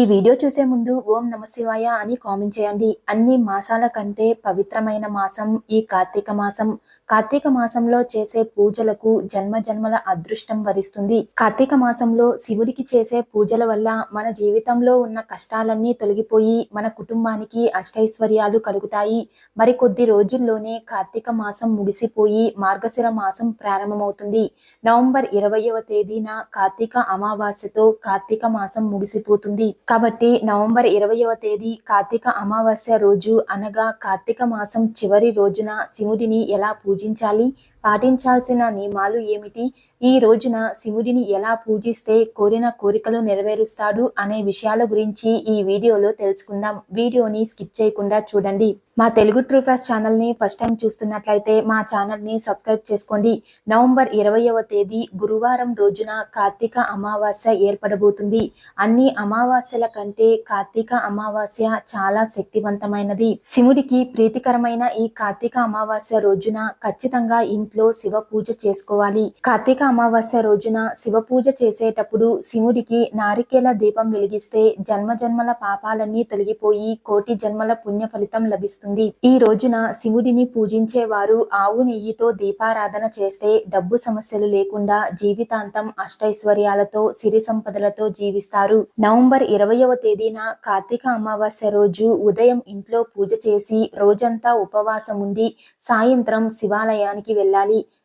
ఈ వీడియో చూసే ముందు ఓం నమశివాయ అని కామెంట్ చేయండి. అన్ని మాసాల కంటే పవిత్రమైన మాసం ఈ కార్తీక మాసం. కార్తీక మాసంలో చేసే పూజలకు జన్మ జన్మల అదృష్టం వరిస్తుంది. కార్తీక మాసంలో శివుడికి చేసే పూజల వల్ల మన జీవితంలో ఉన్న కష్టాలన్నీ తొలగిపోయి మన కుటుంబానికి అష్టైశ్వర్యాలు కలుగుతాయి. మరికొద్ది రోజుల్లోనే కార్తీక మాసం ముగిసిపోయి మార్గశిర మాసం ప్రారంభమవుతుంది. నవంబర్ ఇరవయవ తేదీన కార్తీక అమావాస్యతో కార్తీక మాసం ముగిసిపోతుంది. కాబట్టి నవంబర్ ఇరవయవ తేదీ కార్తీక అమావాస్య రోజు అనగా కార్తీక మాసం చివరి రోజున శివుడిని ఎలా పూజ పూజించాలి పాటించాల్సిన నియమాలు ఏమిటి? ఈ రోజున శివుడిని ఎలా పూజిస్తే కోరిన కోరికలు నెరవేరుస్తాడు అనే విషయాల గురించి ఈ వీడియోలో తెలుసుకుందాం. వీడియోని స్కిప్ చేయకుండా చూడండి. మా తెలుగు ట్రూఫాస్ ఛానల్ని ఫస్ట్ టైం చూస్తున్నట్లయితే మా ఛానల్ని సబ్స్క్రైబ్ చేసుకోండి. నవంబర్ ఇరవయవ తేదీ గురువారం రోజున కార్తీక అమావాస్య ఏర్పడబోతుంది. అన్ని అమావాస్యల కంటే కార్తీక అమావాస్య చాలా శక్తివంతమైనది. శివుడికి ప్రీతికరమైన ఈ కార్తీక అమావాస్య రోజున ఖచ్చితంగా ఇంట్లో శివ పూజ చేసుకోవాలి. కార్తీక అమావాస్య రోజున శివ పూజ చేసేటప్పుడు శివుడికి నారికేల దీపం వెలిగిస్తే జన్మ జన్మల పాపాలన్నీ తొలగిపోయి కోటి జన్మల పుణ్య ఫలితం లభిస్తుంది. ఈ రోజున శివుడిని పూజించే వారు ఆవు నెయ్యితో దీపారాధన చేస్తే డబ్బు సమస్యలు లేకుండా జీవితాంతం అష్టైశ్వర్యాలతో సిరి సంపదలతో జీవిస్తారు. నవంబర్ ఇరవయవ తేదీన కార్తీక అమావాస్య రోజు ఉదయం ఇంట్లో పూజ చేసి రోజంతా ఉపవాసం ఉండి సాయంత్రం శివాలయానికి వెళ్ళాలి.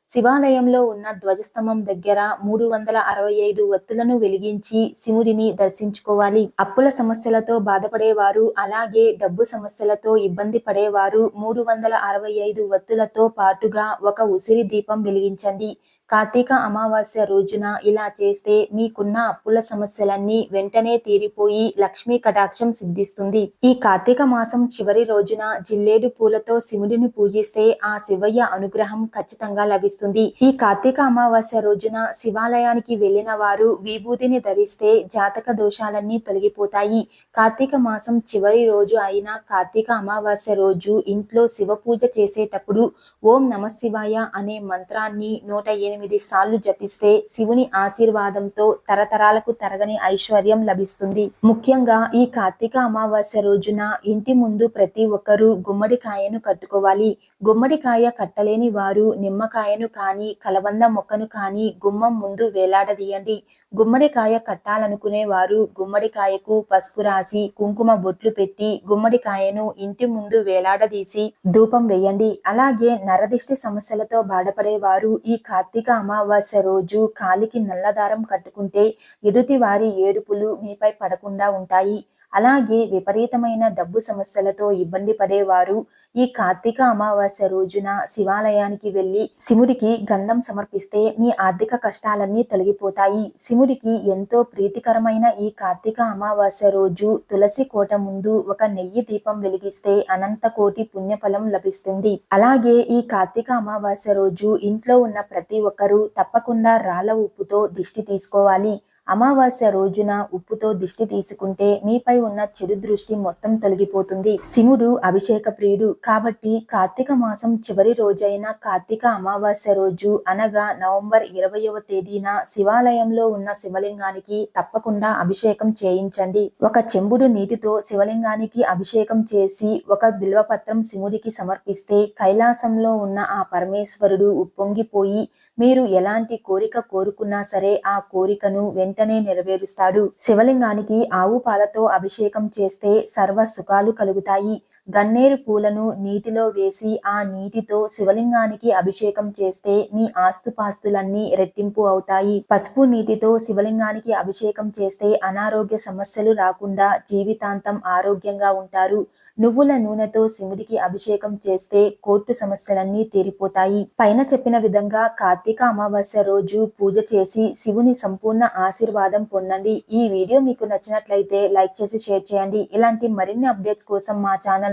శివాలయంలో ఉన్న ధ్వజస్తంభం దగ్గర మూడు వందల అరవై ఐదు వత్తులను వెలిగించి శివుడిని దర్శించుకోవాలి. అప్పుల సమస్యలతో బాధపడేవారు అలాగే డబ్బు సమస్యలతో ఇబ్బంది పడేవారు మూడు వందల అరవై ఐదు వత్తులతో పాటుగా ఒక ఉసిరి దీపం వెలిగించండి. కార్తీక అమావాస్య రోజున ఇలా చేస్తే మీకున్న అప్పుల సమస్యలన్నీ వెంటనే తీరిపోయి లక్ష్మీ కటాక్షం సిద్ధిస్తుంది. ఈ కార్తీక మాసం చివరి రోజున జిల్లేడు పూలతో శివుడిని పూజిస్తే ఆ శివయ్య అనుగ్రహం ఖచ్చితంగా లభిస్తుంది. ఈ కార్తీక అమావాస్య రోజున శివాలయానికి వెళ్ళిన వారు విభూతిని ధరిస్తే జాతక దోషాలన్నీ తొలగిపోతాయి. కార్తీక మాసం చివరి రోజు అయిన కార్తీక అమావాస్య రోజు ఇంట్లో శివ పూజ చేసేటప్పుడు ఓం నమ శివాయ అనే మంత్రాన్ని నూట ఎనిమిది సార్లు జపిస్తే శివుని ఆశీర్వాదంతో తరతరాలకు తరగని ఐశ్వర్యం లభిస్తుంది. ముఖ్యంగా ఈ కార్తీక అమావాస్య రోజున ఇంటి ముందు ప్రతి ఒక్కరూ గుమ్మడికాయను కట్టుకోవాలి. గుమ్మడికాయ కట్టలేని వారు నిమ్మకాయను కానీ కలబంద మొక్కను కానీ గుమ్మం ముందు వేలాడదీయండి. గుమ్మడికాయ కట్టాలనుకునే వారు గుమ్మడికాయకు పసుపు రాసి కుంకుమ బొట్లు పెట్టి గుమ్మడికాయను ఇంటి ముందు వేలాడదీసి ధూపం వేయండి. అలాగే నరదిష్టి సమస్యలతో బాధపడేవారు ఈ కార్తీక అమావాస్య రోజు కాలికి నల్లదారం కట్టుకుంటే ఎదుటి వారి ఏడుపులు మీపై పడకుండా ఉంటాయి. అలాగే విపరీతమైన డబ్బు సమస్యలతో ఇబ్బంది పడేవారు. ఈ కార్తీక అమావాస్య రోజున శివాలయానికి వెళ్ళి శివుడికి గంధం సమర్పిస్తే మీ ఆర్థిక కష్టాలన్నీ తొలగిపోతాయి. శివుడికి ఎంతో ప్రీతికరమైన ఈ కార్తీక అమావాస్య రోజు తులసి కోట ముందు ఒక నెయ్యి దీపం వెలిగిస్తే అనంత కోటి పుణ్యఫలం లభిస్తుంది. అలాగే ఈ కార్తీక అమావాస్య రోజు ఇంట్లో ఉన్న ప్రతి ఒక్కరూ తప్పకుండా రాళ్ళ ఉప్పుతో దిష్టి తీసుకోవాలి. అమావాస్య రోజున ఉప్పుతో దిష్టి తీసుకుంటే మీపై ఉన్న చెడు దృష్టి మొత్తం తొలగిపోతుంది. శివుడు అభిషేక ప్రియుడు. కాబట్టి కార్తీక మాసం చివరి రోజైన కార్తీక అమావాస్య రోజు అనగా నవంబర్ ఇరవయవ తేదీన శివాలయంలో ఉన్న శివలింగానికి తప్పకుండా అభిషేకం చేయించండి. ఒక చెంబుడు నీటితో శివలింగానికి అభిషేకం చేసి ఒక బిల్వపత్రం శివుడికి సమర్పిస్తే కైలాసంలో ఉన్న ఆ పరమేశ్వరుడు ఉప్పొంగిపోయి మీరు ఎలాంటి కోరిక కోరుకున్నా సరే ఆ కోరికను వెంటనే నెరవేరుస్తాడు. శివలింగానికి ఆవు పాలతో అభిషేకం చేస్తే సర్వ సుఖాలు కలుగుతాయి. గన్నేరు పూలను నీటిలో వేసి ఆ నీటితో శివలింగానికి అభిషేకం చేస్తే మీ ఆస్తుపాస్తులన్నీ రెట్టింపు అవుతాయి. పసుపు నీటితో శివలింగానికి అభిషేకం చేస్తే అనారోగ్య సమస్యలు రాకుండా జీవితాంతం ఆరోగ్యంగా ఉంటారు. నువ్వుల నూనెతో శివుడికి అభిషేకం చేస్తే కోర్టు సమస్యలన్నీ తీరిపోతాయి. పైన చెప్పిన విధంగా కార్తీక అమావాస్య రోజు పూజ చేసి శివుని సంపూర్ణ ఆశీర్వాదం పొందండి. ఈ వీడియో మీకు నచ్చినట్లయితే లైక్ చేసి షేర్ చేయండి. ఇలాంటి మరిన్ని అప్డేట్స్ కోసం మా ఛానల్